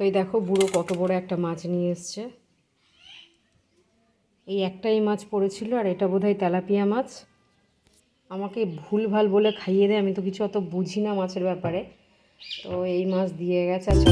তো এই দেখো বুড়ো কত বড় একটা মাছ নিয়ে এসছে। এই একটাই মাছ পড়েছিল আর এটা বোধহয় তেলাপিয়া মাছ। আমাকে ভুল ভালো বলে খাইয়ে দেয় আমি তো কিছু অত বুঝি না মাছের ব্যাপারে। তো এই মাছ দিয়ে গেছে আচ্ছা।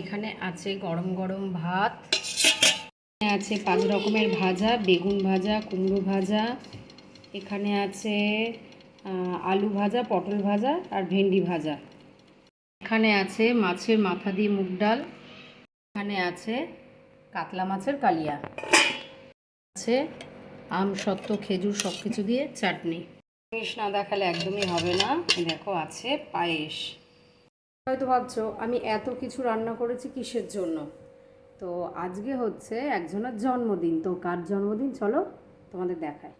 এখানে আছে গরম গরম ভাত আছে পাঁচ রকমের ভাজা, বেগুন ভাজা, কুমড়ো ভাজা, এখানে আছে আলু ভাজা, পটল ভাজা আর ভেন্ডি ভাজা। এখানে আছে মাছের মাথা দিয়ে মুগ ডাল, এখানে আছে কাতলা মাছের কালিয়া, আছে আম সত্ত্ব খেজুর সব কিছু দিয়ে চাটনি। জিনিস না দেখালে একদমই হবে না। দেখো আছে পায়েস। হয়তো ভাবছ, আমি এত কিছু রান্না করেছি কিসের জন্য? তো আজকে হচ্ছে একজনের জন্মদিন। তো কার জন্মদিন? চলো তোমাদের দেখায়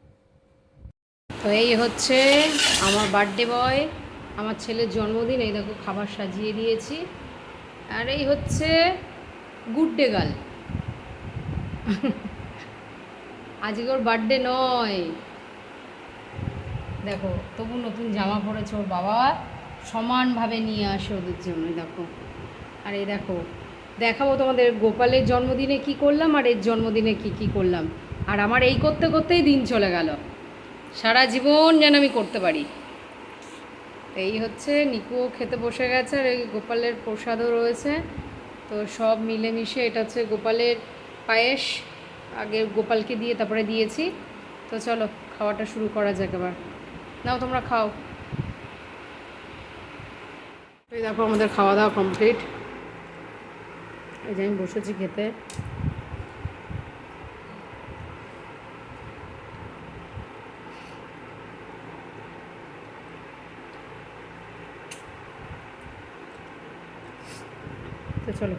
তো এই হচ্ছে আমার বার্থডে বয় আমার ছেলের জন্মদিন। এই দেখো, খাবার সাজিয়ে দিয়েছি। আর এই হচ্ছে গুড ডে গার্ল আজকে ওর বার্থডে নয়। দেখো, তবু নতুন জামা পরেছে ওর বাবা। সমানভাবে নিয়ে আসে ওদের জন্য দেখো। আর এই দেখো, দেখাবো তোমাদের গোপালের জন্মদিনে কি করলাম আর এর জন্মদিনে কি কি করলাম। আর আমার এই করতে করতেই দিন চলে গেল। সারা জীবন যেন আমি করতে পারি। এই হচ্ছে, নিকুও খেতে বসে গেছে আর এই গোপালের প্রসাদও রয়েছে। তো সব মিলেমিশে এটা হচ্ছে গোপালের পায়েস। আগে গোপালকে দিয়ে তারপরে দিয়েছি। তো চলো, খাওয়াটা শুরু করা যাক এবার। নাও, তোমরা খাও। এই দেখো আমাদের খাওয়া দাওয়া কমপ্লিট। এই যে আমি বসেছি খেতে। তো চলো,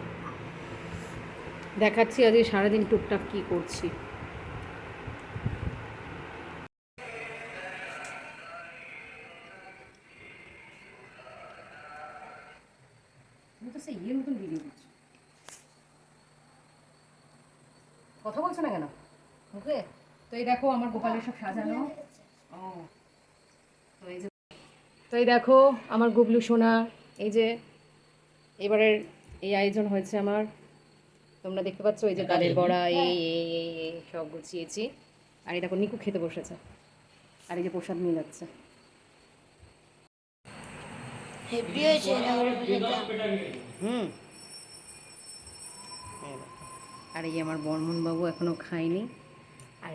দেখাচ্ছি আজকে সারাদিন টুকটাক কী করছি। সেই ইয়ের মতন ভিডিও করছ কথা বলছো না কেন? ওকে তো এই দেখো আমার গোপালের সব সাজানো। ও। তো এই দেখো আমার গুবলু সোনা, এই যে এবারের এই আয়োজন হয়েছে আমার। তোমরা দেখতে পাচ্ছ এই যে ডালের বড়া এই এই এই, সব গুছিয়েছি। আর এই দেখো নিকু খেতে বসেছে। আর এই যে প্রসাদ নিয়ে যাচ্ছে। হেভি হয়েছে হুম। আর এই আমার বর্মন বাবু এখনও খায়নি। আর